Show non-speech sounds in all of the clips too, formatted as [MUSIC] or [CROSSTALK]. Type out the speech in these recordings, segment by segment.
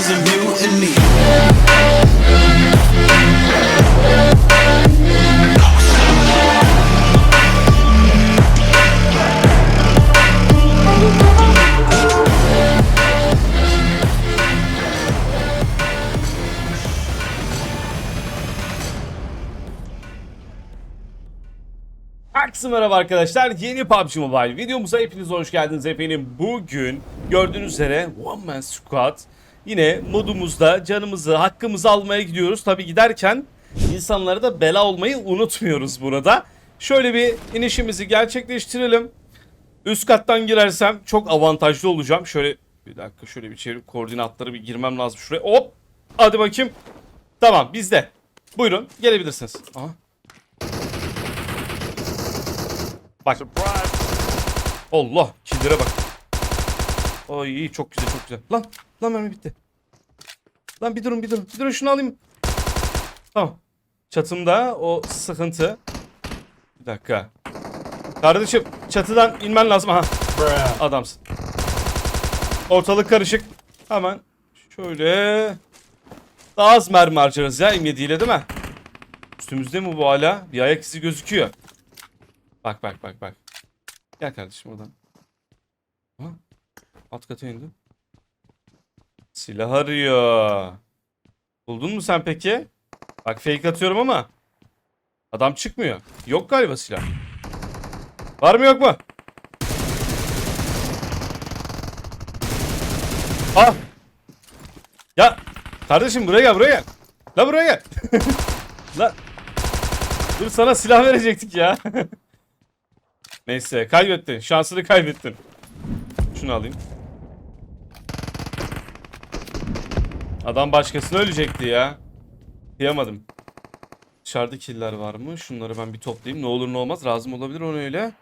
is a mutiny. Herkese merhaba arkadaşlar. Yeni PUBG Mobile videomuza hepiniz hoş geldiniz efendim. Bugün gördüğünüz üzere One Man Squad yine modumuzda canımızı, hakkımızı almaya gidiyoruz. Tabi giderken insanlara da bela olmayı unutmuyoruz burada. Şöyle bir inişimizi gerçekleştirelim. Üst kattan girersem çok avantajlı olacağım. Şöyle bir dakika şöyle bir çevirip koordinatları bir girmem lazım şuraya. Hop! Hadi bakayım. Tamam bizde. Buyurun gelebilirsiniz. Aha. Bak. Allah killere bak. Ay iyi çok güzel çok güzel. Lan lan mermi bitti. Lan bir durun bir durun. Bir durun şunu alayım. Tamam. Çatımda o sıkıntı. Bir dakika. Kardeşim çatıdan inmen lazım. Aha. Adamsın. Ortalık karışık. Hemen şöyle. Daha az mermi harcarız ya M7 ile değil mi? Üstümüzde mi bu hala? Bir ayak izi gözüküyor. Bak bak bak bak. Gel kardeşim oradan. Ha? Alt kata indi. Silah arıyor. Buldun mu sen peki? Bak fake atıyorum ama. Adam çıkmıyor. Yok galiba silah. Var mı yok mu? Ah. Ya kardeşim buraya gel buraya gel. La buraya gel. [LAUGHS] La. Dur sana silah verecektik ya. [LAUGHS] Neyse kaybettin. Şansını kaybettin. Şunu alayım. Adam başkasına ölecekti ya. Kıyamadım. Dışarıda killer var mı? Şunları ben bir toplayayım. Ne olur ne olmaz. Lazım olabilir onu öyle.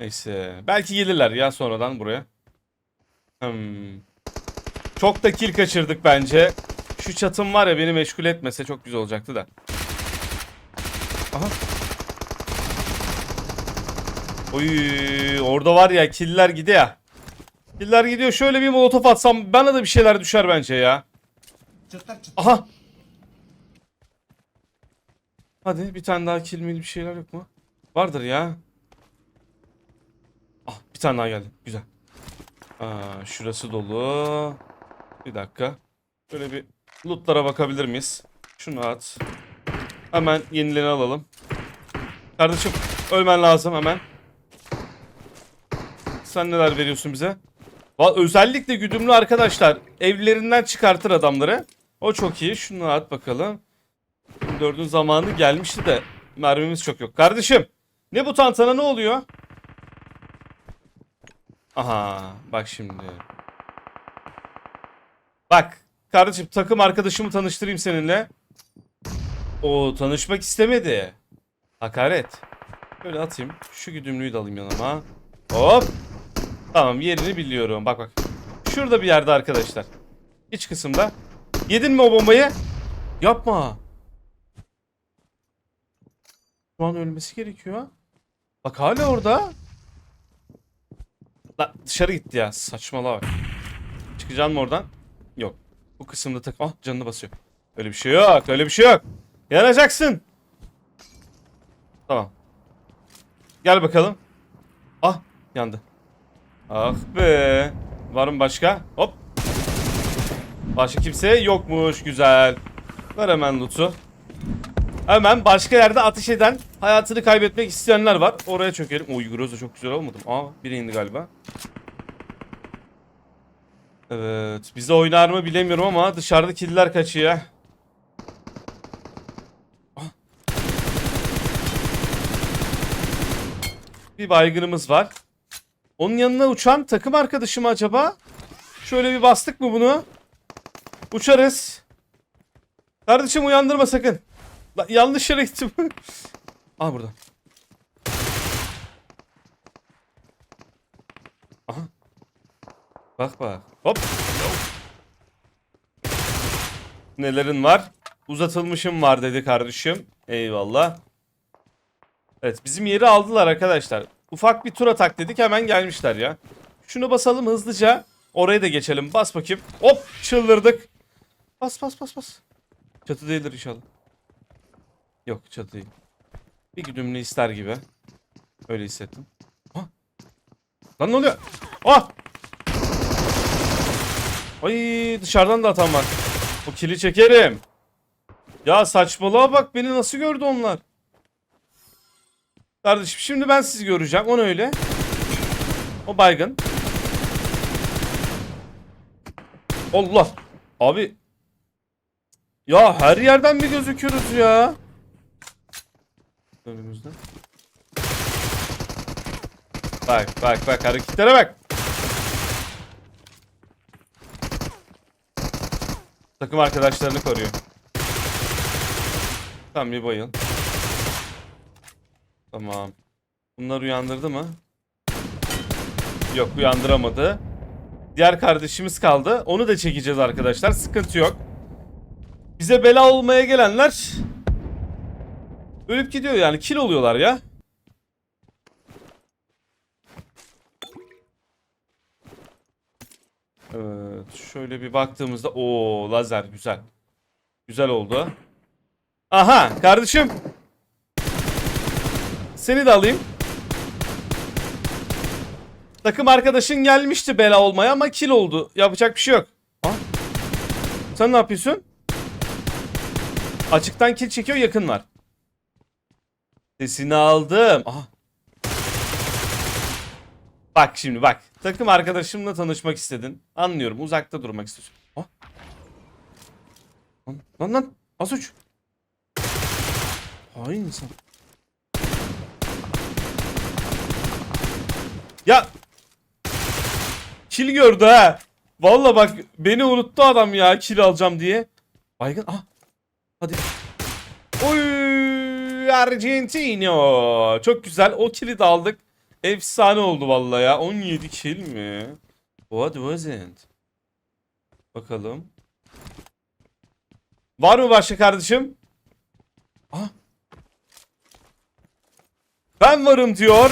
Neyse. Belki gelirler ya sonradan buraya. Hmm. Çok da kill kaçırdık bence. Şu çatım var ya beni meşgul etmese çok güzel olacaktı da. Aha. Oy orada var ya killer gidiyor ya. Killer gidiyor. Şöyle bir molotof atsam bana da bir şeyler düşer bence ya. Aha. Hadi bir tane daha kill mi bir şeyler yok mu? Vardır ya. Ah bir tane daha geldi. Güzel. Aa, şurası dolu. Bir dakika. Şöyle bir lootlara bakabilir miyiz? Şunu at. Hemen yenilerini alalım. Kardeşim ölmen lazım hemen. Sen neler veriyorsun bize? Özellikle güdümlü arkadaşlar evlerinden çıkartır adamları. O çok iyi. Şunu at bakalım. Dördün zamanı gelmişti de mermimiz çok yok. Kardeşim ne bu tantana ne oluyor? Aha bak şimdi. Bak kardeşim takım arkadaşımı tanıştırayım seninle. O tanışmak istemedi. Hakaret. Böyle atayım. Şu güdümlüyü de alayım yanıma. Hop. Tamam yerini biliyorum. Bak bak. Şurada bir yerde arkadaşlar. İç kısımda. Yedin mi o bombayı? Yapma. Şu an ölmesi gerekiyor. Bak hala orada. La dışarı gitti ya. Saçmalama bak. Mı oradan? Yok. Bu kısımda tak... Ah canını basıyor. Öyle bir şey yok. Öyle bir şey yok. Yanacaksın. Tamam. Gel bakalım. Ah yandı. Ah be. Var mı başka? Hop. Başka kimse yokmuş. Güzel. Ver hemen loot'u. Hemen başka yerde ateş eden, hayatını kaybetmek isteyenler var. Oraya çökelim. Oy Groza çok güzel olmadı mı? Aa biri indi galiba. Evet. Bize oynar mı bilemiyorum ama dışarıda killer kaçıyor. Ah. Bir baygınımız var. Onun yanına uçan takım arkadaşı mı acaba? Şöyle bir bastık mı bunu? Uçarız. Kardeşim uyandırma sakın. Lan yanlış yere gittim. [LAUGHS] Aa burada. Aha. Bak bak. Hop. Nelerin var? Uzatılmışım var dedi kardeşim. Eyvallah. Evet bizim yeri aldılar arkadaşlar. Ufak bir tur atak dedik hemen gelmişler ya. Şunu basalım hızlıca. Oraya da geçelim. Bas bakayım. Hop çıldırdık. Bas bas bas bas. Çatı değildir inşallah. Yok çatı değil. Bir güdümlü ister gibi. Öyle hissettim. Ha. Lan ne oluyor? Ah! Ay dışarıdan da atan var. Bu kili çekerim. Ya saçmalığa bak beni nasıl gördü onlar. Kardeşim şimdi ben sizi göreceğim. O öyle? O baygın. Allah. Abi. Ya her yerden mi gözüküyoruz ya? Önümüzde. Bak bak bak hareketlere bak. Takım arkadaşlarını koruyor. Tamam bir bayıl. Tamam. Bunlar uyandırdı mı? Yok uyandıramadı. Diğer kardeşimiz kaldı. Onu da çekeceğiz arkadaşlar. Sıkıntı yok. Bize bela olmaya gelenler ölüp gidiyor yani. Kill oluyorlar ya. Evet. Şöyle bir baktığımızda o lazer güzel. Güzel oldu. Aha kardeşim. Seni de alayım. Takım arkadaşın gelmişti bela olmaya ama kill oldu. Yapacak bir şey yok. Ha? Sen ne yapıyorsun? Açıktan kill çekiyor yakın var. Sesini aldım. Aha. Bak şimdi bak. Takım arkadaşımla tanışmak istedin. Anlıyorum. Uzakta durmak istiyorsun. Ha? Lan lan lan. Az uç. Hain insan. Ya. Kill gördü ha. Valla bak beni unuttu adam ya kill alacağım diye. Baygın. Ah. Hadi. Oy Argentino. Çok güzel. O kill'i de aldık. Efsane oldu valla ya. 17 kill mi? What wasn't? Bakalım. Var mı başka kardeşim? Ah. Ben varım diyor.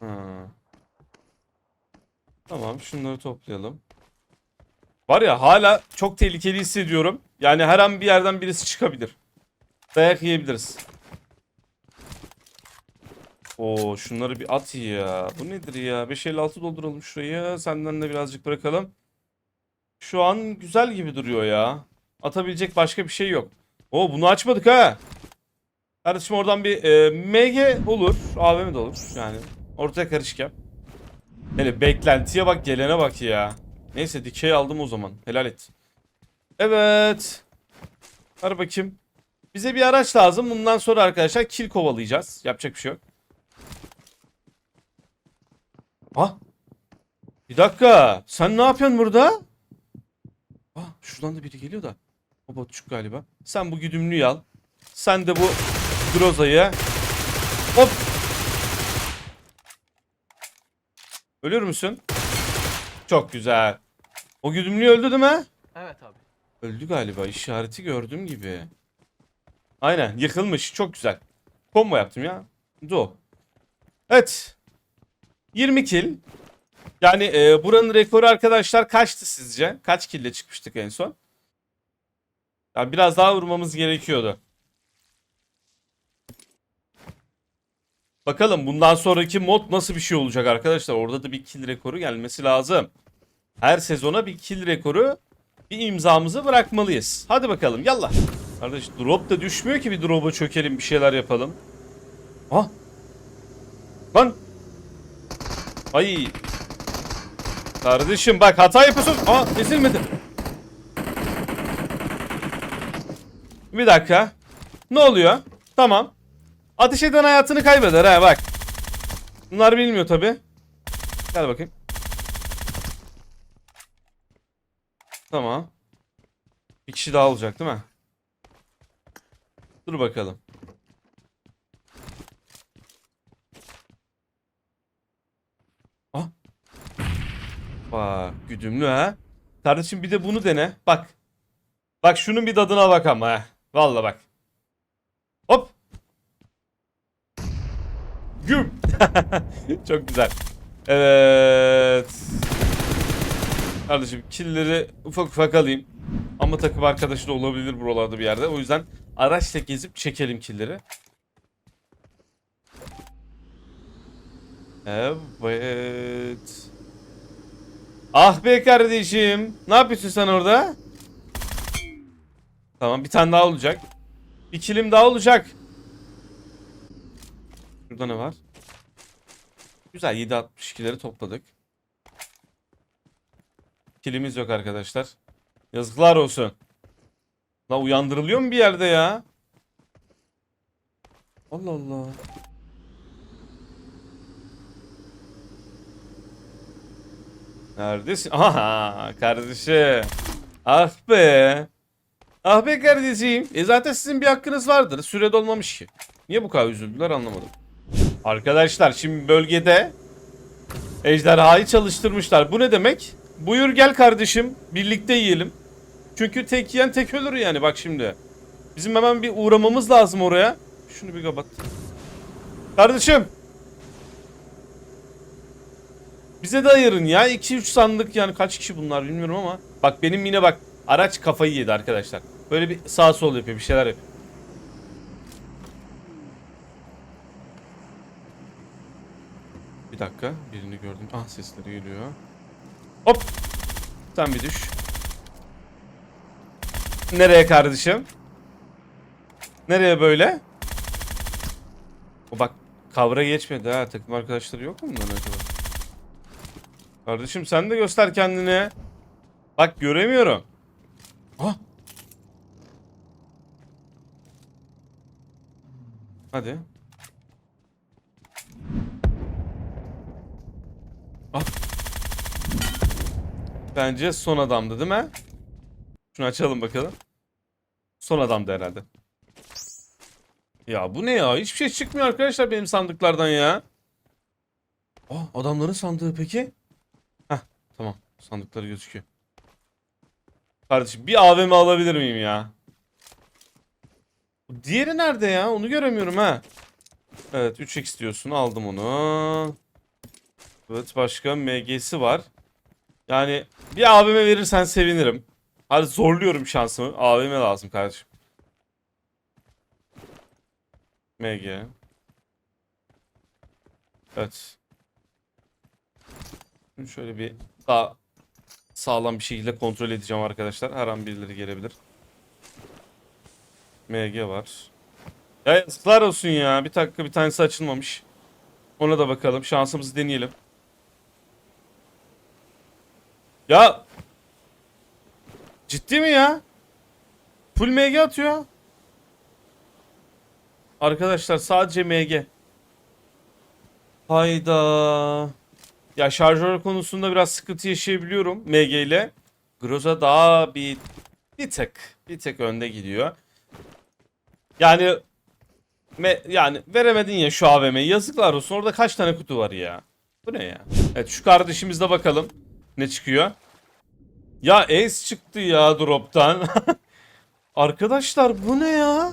Ha. Tamam şunları toplayalım. Var ya hala çok tehlikeli hissediyorum. Yani her an bir yerden birisi çıkabilir. Dayak yiyebiliriz. Oo şunları bir at ya. Bu nedir ya? 556 dolduralım şurayı. Senden de birazcık bırakalım. Şu an güzel gibi duruyor ya. Atabilecek başka bir şey yok. Oo bunu açmadık ha. Kardeşim oradan bir e, MG olur. AVM de olur yani. Ortaya karışık yap. Hele beklentiye bak gelene bak ya. Neyse dikey aldım o zaman. Helal et. Evet. Ver bakayım. Bize bir araç lazım. Bundan sonra arkadaşlar kill kovalayacağız. Yapacak bir şey yok. Ah. Bir dakika. Sen ne yapıyorsun burada? Ah şuradan da biri geliyor da. O botçuk galiba. Sen bu güdümlüyü al. Sen de bu Groza'yı. Hop. Ölür müsün? Çok güzel. O güdümlü öldü değil mi? Evet abi. Öldü galiba. İşareti gördüğüm gibi. Aynen. Yıkılmış. Çok güzel. Combo yaptım ya. Do. Evet. 20 kill. Yani e, buranın rekoru arkadaşlar kaçtı sizce? Kaç kille çıkmıştık en son? Ya biraz daha vurmamız gerekiyordu. Bakalım bundan sonraki mod nasıl bir şey olacak arkadaşlar. Orada da bir kill rekoru gelmesi lazım. Her sezona bir kill rekoru bir imzamızı bırakmalıyız. Hadi bakalım yallah. Kardeş drop da düşmüyor ki bir drop'a çökelim bir şeyler yapalım. Ha? Lan. Ay. Kardeşim bak hata yapıyorsun. Aa ezilmedi. Bir dakika. Ne oluyor? Tamam. Ateş eden hayatını kaybeder ha bak. Bunlar bilmiyor tabi. Gel bakayım. Tamam. Bir kişi daha olacak değil mi? Dur bakalım. Ah. Bak güdümlü ha. Kardeşim bir de bunu dene. Bak. Bak şunun bir tadına bak ama ha. Valla bak. Hop. Güm. [LAUGHS] Çok güzel. Evet. Kardeşim killleri ufak ufak alayım. Ama takım arkadaşı da olabilir buralarda bir yerde. O yüzden araçla gezip çekelim killleri. Evet. Ah be kardeşim. Ne yapıyorsun sen orada? Tamam bir tane daha olacak. Bir kilim daha olacak. Şurada ne var? Güzel 7.62'leri topladık. Kilimiz yok arkadaşlar. Yazıklar olsun. La uyandırılıyor mu bir yerde ya? Allah Allah. Neredesin? Aha kardeşim. Ah be. Ah be kardeşim. E zaten sizin bir hakkınız vardır. Süre dolmamış ki. Niye bu kadar üzüldüler anlamadım. Arkadaşlar şimdi bölgede ejderhayı çalıştırmışlar. Bu ne demek? Buyur gel kardeşim. Birlikte yiyelim. Çünkü tek yiyen tek ölür yani bak şimdi. Bizim hemen bir uğramamız lazım oraya. Şunu bir kapat. Kardeşim. Bize de ayırın ya. 2-3 sandık yani kaç kişi bunlar bilmiyorum ama. Bak benim yine bak araç kafayı yedi arkadaşlar. Böyle bir sağ sol yapıyor bir şeyler yapıyor. Bir dakika birini gördüm. Ah sesleri geliyor. Hop. Sen bir düş. Nereye kardeşim? Nereye böyle? O bak kavra geçmedi ha. Takım arkadaşları yok mu bunların acaba? Kardeşim sen de göster kendini. Bak göremiyorum. Ah. Hadi. Ah. Bence son adamdı değil mi? Şunu açalım bakalım. Son adamdı herhalde. Ya bu ne ya? Hiçbir şey çıkmıyor arkadaşlar benim sandıklardan ya. Aa, adamların sandığı peki? Heh, tamam. Sandıkları gözüküyor. Kardeşim bir AVM alabilir miyim ya? Diğeri nerede ya? Onu göremiyorum ha. Evet 3x diyorsun. Aldım onu. Evet başka MG'si var. Yani bir AVM verirsen sevinirim. Hadi zorluyorum şansımı. AVM lazım kardeşim. MG. Evet. Şöyle bir daha sağlam bir şekilde kontrol edeceğim arkadaşlar. Her an birileri gelebilir. MG var. Ya yazıklar olsun ya. Bir dakika bir tanesi açılmamış. Ona da bakalım. Şansımızı deneyelim. Ya Ciddi mi ya? Full MG atıyor. Arkadaşlar sadece MG. Hayda. Ya şarjör konusunda biraz sıkıntı yaşayabiliyorum MG ile. Groza daha bir bir tık bir tık önde gidiyor. Yani me, yani veremedin ya şu AVM'yi. Yazıklar olsun. Orada kaç tane kutu var ya? Bu ne ya? Evet şu kardeşimizde bakalım ne çıkıyor. Ya Ace çıktı ya drop'tan. [LAUGHS] Arkadaşlar bu ne ya?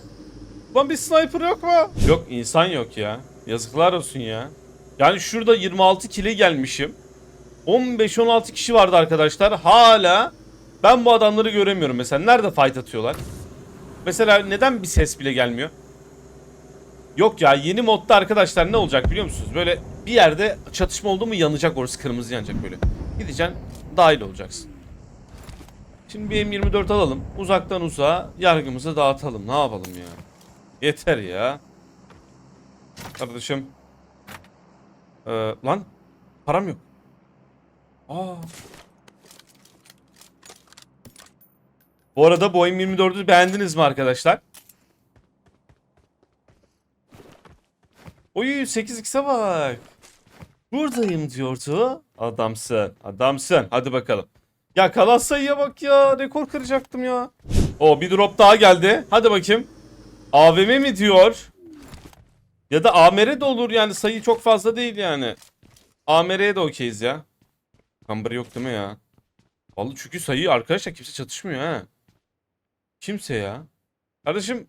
Lan bir sniper yok mu? Yok insan yok ya. Yazıklar olsun ya. Yani şurada 26 kile gelmişim. 15-16 kişi vardı arkadaşlar. Hala ben bu adamları göremiyorum. Mesela nerede fight atıyorlar? Mesela neden bir ses bile gelmiyor? Yok ya yeni modda arkadaşlar ne olacak biliyor musunuz? Böyle bir yerde çatışma oldu mu yanacak orası kırmızı yanacak böyle. Gideceksin dahil olacaksın. Şimdi bir M24 alalım. Uzaktan uzağa yargımızı dağıtalım. Ne yapalım ya? Yeter ya. Kardeşim. Ee, lan. Param yok. Aa. Bu arada bu M24'ü beğendiniz mi arkadaşlar? Oy 8x'e bak. Buradayım diyordu. Adamsın. Adamsın. Hadi bakalım. Ya kalan sayıya bak ya. Rekor kıracaktım ya. O bir drop daha geldi. Hadi bakayım. AVM mi diyor? Ya da AMR de olur yani sayı çok fazla değil yani. AMR'ye de okeyiz ya. Number yok değil mi ya? Vallahi çünkü sayı arkadaşlar kimse çatışmıyor ha. Kimse ya. Kardeşim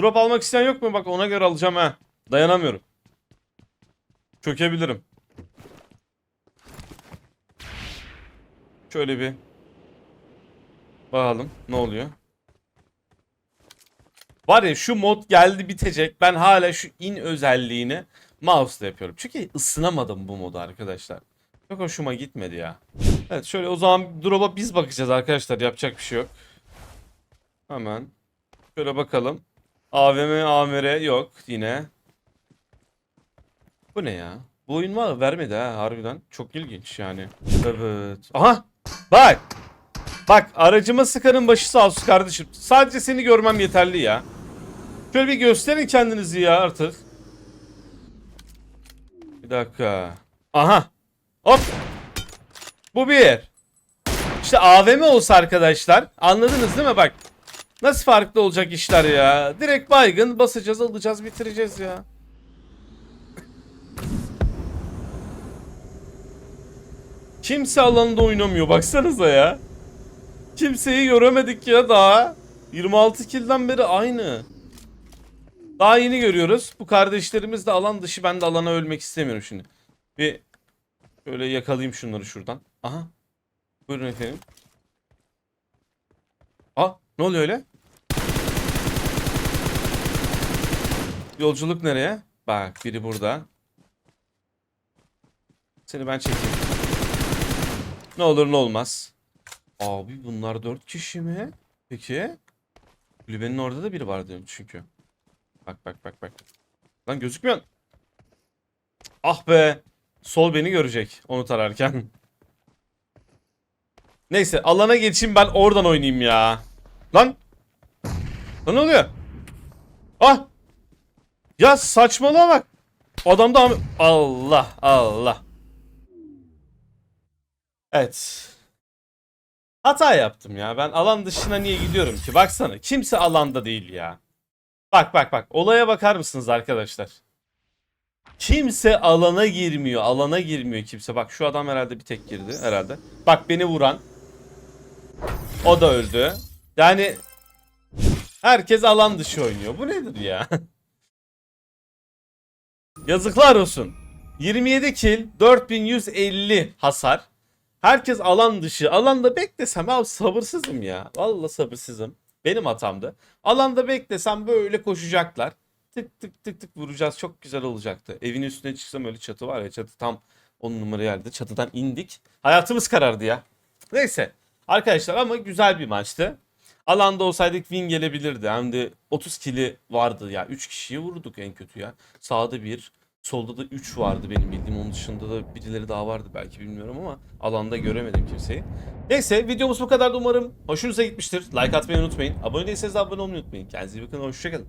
drop almak isteyen yok mu? Bak ona göre alacağım ha. Dayanamıyorum. Çökebilirim. Şöyle bir bakalım ne oluyor. Var ya şu mod geldi bitecek. Ben hala şu in özelliğini mouse'la yapıyorum. Çünkü ısınamadım bu modu arkadaşlar. Çok hoşuma gitmedi ya. Evet şöyle o zaman drop'a biz bakacağız arkadaşlar. Yapacak bir şey yok. Hemen. Şöyle bakalım. AVM, AMR yok yine. Bu ne ya? Bu oyun var vermedi ha harbiden. Çok ilginç yani. Evet. Aha! Bak! Bak aracıma sıkarın başı sağ olsun kardeşim. Sadece seni görmem yeterli ya. Şöyle bir gösterin kendinizi ya artık. Bir dakika. Aha! Hop! Bu bir. İşte AVM olsa arkadaşlar. Anladınız değil mi bak. Nasıl farklı olacak işler ya. Direkt baygın basacağız alacağız bitireceğiz ya. Kimse alanında oynamıyor baksanıza ya. Kimseyi göremedik ya daha. 26 kilden beri aynı. Daha yeni görüyoruz. Bu kardeşlerimiz de alan dışı. Ben de alana ölmek istemiyorum şimdi. Bir şöyle yakalayayım şunları şuradan. Aha. Buyurun efendim. Aa ne oluyor öyle? Yolculuk nereye? Bak biri burada. Seni ben çekeyim. Ne olur ne olmaz. Abi bunlar dört kişi mi? Peki. Kulübenin orada da biri vardı çünkü. Bak bak bak bak. Lan gözükmüyor. Ah be. Sol beni görecek onu tararken. [LAUGHS] Neyse alana geçeyim ben oradan oynayayım ya. Lan. Lan ne oluyor? Ah. Ya saçmalığa bak. Adam da Allah Allah. Evet. Hata yaptım ya. Ben alan dışına niye gidiyorum ki? Baksana. Kimse alanda değil ya. Bak bak bak. Olaya bakar mısınız arkadaşlar? Kimse alana girmiyor. Alana girmiyor kimse. Bak şu adam herhalde bir tek girdi herhalde. Bak beni vuran. O da öldü. Yani herkes alan dışı oynuyor. Bu nedir ya? [LAUGHS] Yazıklar olsun. 27 kill, 4150 hasar. Herkes alan dışı. Alanda beklesem abi sabırsızım ya. Vallahi sabırsızım. Benim hatamdı. Alanda beklesem böyle koşacaklar. Tık tık tık tık vuracağız. Çok güzel olacaktı. Evin üstüne çıksam öyle çatı var ya. Çatı tam 10 numara yerde. Çatıdan indik. Hayatımız karardı ya. Neyse. Arkadaşlar ama güzel bir maçtı. Alanda olsaydık win gelebilirdi. Hem de 30 kili vardı ya. 3 kişiyi vurduk en kötü ya. Sağda bir, solda da 3 vardı benim bildiğim. Onun dışında da birileri daha vardı belki bilmiyorum ama alanda göremedim kimseyi. Neyse videomuz bu kadar umarım hoşunuza gitmiştir. Like atmayı unutmayın. Abone değilseniz de abone olmayı unutmayın. Kendinize iyi bakın. Hoşçakalın.